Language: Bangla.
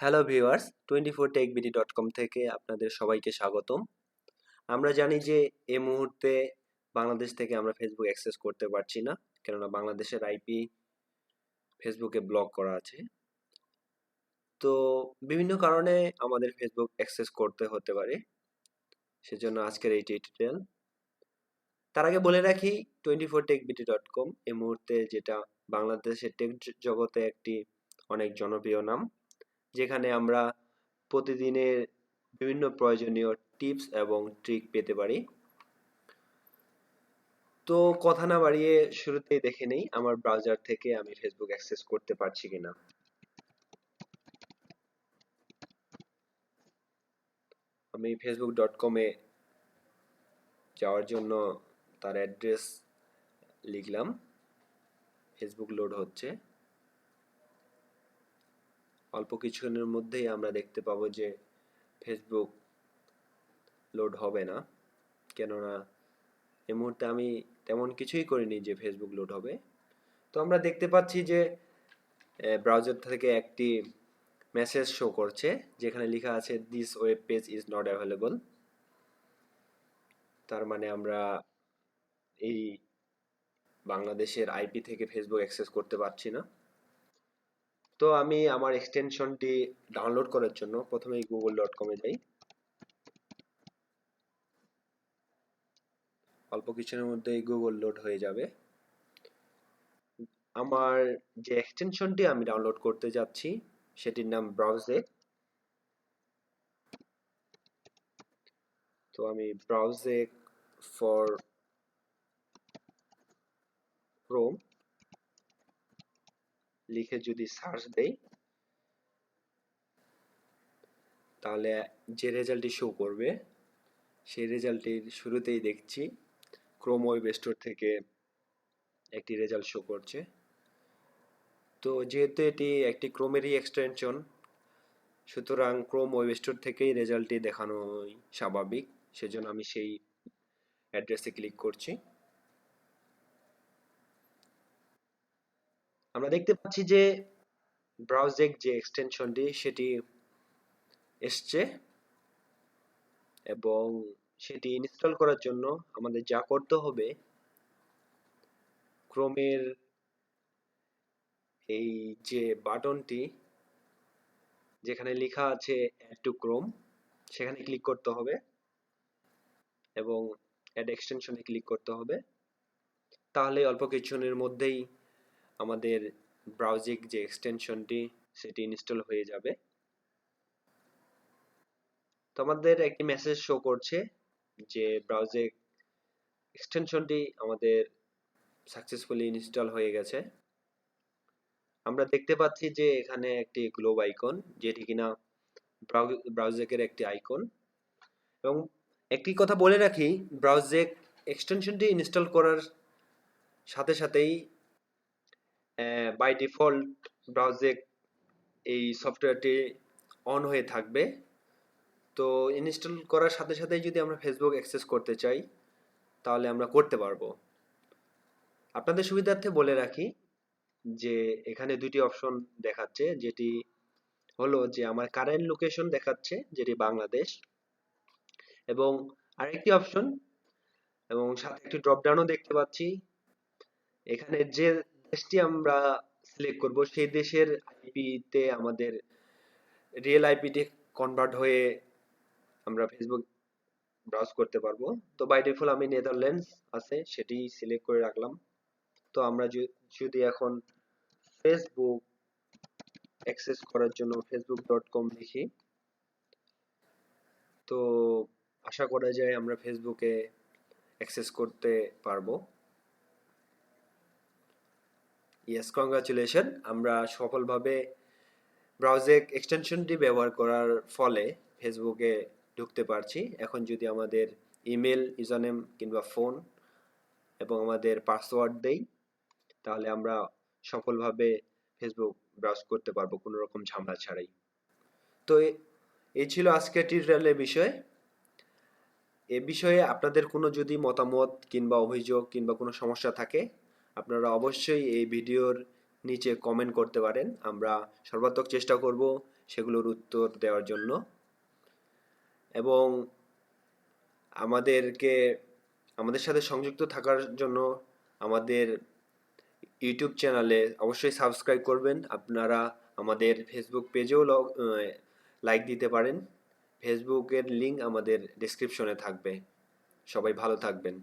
Hello viewers twenty four TechBD dot com থেকে আপনাদের সবাইকে স্বাগতম। আমরা জানি যে এ মুহূর্তে বাংলাদেশ থেকে আমরা ফেসবুক অ্যাক্সেস করতে পারছি না, কেননা বাংলাদেশের আইপি ফেসবুকে ব্লক করা আছে। তো বিভিন্ন কারণে আমাদের ফেসবুক অ্যাক্সেস করতে হতে পারে, সেজন্য আজকের এই টিউটোরিয়াল তার আগে বলে রাখি twenty four tech tech BD dot com এ মুহূর্তে যেটা বাংলাদেশের টেক জগতে একটি অনেক জনপ্রিয় নাম যেখানে আমরা প্রতিদিনের বিভিন্ন প্রয়োজনীয় টিপস এবং ট্রিক পেতে পারি। তো কথা না বাড়িয়ে শুরুতেই দেখে নেই, আমার ব্রাউজার থেকে আমি ফেসবুক অ্যাক্সেস করতে পারছি কিনা। আমি ফেসবুক ডট কমে যাওয়ার জন্য তার অ্যাড্রেস লিখলাম। ফেসবুক লোড হচ্ছে। অল্প কিছুক্ষণের মধ্যেই আমরা দেখতে পাবো যে ফেসবুক লোড হবে না। কেননা এই মুহূর্তে আমি তেমন কিছুই করিনি যে ফেসবুক লোড হবে। তো আমরা দেখতে পাচ্ছি যে ব্রাউজার থেকে একটি মেসেজ শো করছে, যেখানে লেখা আছে this web page is not available তার মানে আমরা এই বাংলাদেশের আইপি থেকে ফেসবুক অ্যাক্সেস করতে পারছি না। তো আমি আমার এক্সটেনশনটি ডাউনলোড করার জন্য প্রথমেই গুগল ডট কমে যাই। অল্প কিছুর মধ্যেই গুগল লোড হয়ে যাবে। আমার যে এক্সটেনশনটি আমি ডাউনলোড করতে যাচ্ছি, সেটির নাম ব্রাউজে তো আমি ব্রাউজে ফর ক্রোম লিখে যদি সার্চ দেই, তাহলে যে রেজাল্টটি শো করবে, সেই রেজাল্টটির শুরুতেই দেখছি ক্রোম ওয়েব স্টোর থেকে একটি রেজাল্ট শো করছে। তো যেহেতু এটি একটি ক্রোমেরই এক্সটেনশন সুতরাং ক্রোম ওয়েব স্টোর থেকেই রেজাল্টটি দেখানোই স্বাভাবিক, সেজন্য আমি সেই অ্যাড্রেসে ক্লিক করছি। আমরা দেখতে পাচ্ছি যে ব্রাউজেক যে এক্সটেনশনটি সেটি এসছে এবং সেটি ইনস্টল করার জন্য আমাদের যা করতে হবে, ক্রোমের এই যে বাটনটি, যেখানে লেখা আছে অ্যাড টু ক্রোম সেখানে ক্লিক করতে হবে এবং অ্যাড এক্সটেনশনে ক্লিক করতে হবে। তাহলে অল্প কিছুক্ষণের মধ্যেই আমাদের ব্রাউজিং যে এক্সটেনশনটি সেটি ইনস্টল হয়ে যাবে। তো আমাদের একটি মেসেজ শো করছে যে ব্রাউজে এক্সটেনশনটি আমাদের সাকসেসফুলি ইনস্টল হয়ে গেছে। আমরা দেখতে পাচ্ছি যে এখানে একটি গ্লোব আইকন যেটি কিনা ব্রাউজেকের একটি আইকন এবং একটি কথা বলে রাখি ব্রাউজেক এক্সটেনশনটি ইনস্টল করার সাথে সাথেই বাই ডিফল্ট ব্রাউজে এই সফটওয়্যারটি অন হয়ে থাকবে। তো ইনস্টল করার সাথে সাথেই যদি আমরা ফেসবুক অ্যাক্সেস করতে চাই, তাহলে আমরা করতে পারব। আপনাদের সুবিধার্থে বলে রাখি যে, এখানে দুটি অপশন দেখাচ্ছে, যেটি হলো যে, আমার কারেন্ট লোকেশন দেখাচ্ছে, যেটি বাংলাদেশ, এবং আরেকটি অপশন এবং সাথে একটি ড্রপডাউনও দেখতে পাচ্ছি। এখানে যে দেশটি আমরা সিলেক্ট করব। সেই দেশের আইপিতে আমাদের রিয়েল আইপিটি কনভার্ট হয়ে আমরা ফেসবুক ব্রাউজ করতে পারব। তো বাই ডিফল্ট আমি নেদারল্যান্ডস আছে, সেটি সিলেক্ট করে রাখলাম। তো আমরা যদি এখন ফেসবুক অ্যাক্সেস করার জন্য ফেসবুক ডট কম লিখি, তো আশা করা যায় আমরা ফেসবুকে অ্যাক্সেস করতে পারব। ইয়েস কংগ্রাচুলেশন আমরা সফলভাবে ব্রাউজেক এক্সটেনশনটি ব্যবহার করার ফলে ফেসবুকে ঢুকতে পারছি। এখন যদি আমাদের ইমেল ইউজারনেম কিংবা ফোন এবং আমাদের পাসওয়ার্ড দেই, তাহলে আমরা সফলভাবে ফেসবুক ব্রাউজ করতে পারব, কোনো রকম ঝামেলা ছাড়াই। তো এই ছিল আজকের টিউটোরিয়ালের বিষয়। এ বিষয়ে আপনাদের কোনো যদি মতামত কিংবা অভিযোগ কিংবা কোনো সমস্যা থাকে আপনারা অবশ্যই এই ভিডিওর নিচে কমেন্ট করতে পারেন। আমরা সর্বাত্মক চেষ্টা করব সেগুলোর উত্তর দেওয়ার জন্য। এবং আমাদেরকে, আমাদের সাথে সংযুক্ত থাকার জন্য আমাদের ইউটিউব চ্যানেলে অবশ্যই সাবস্ক্রাইব করবেন। আপনারা আমাদের ফেসবুক পেজেও লাইক দিতে পারেন। ফেসবুকের লিঙ্ক আমাদের ডেসক্রিপশনে থাকবে। সবাই ভালো থাকবেন।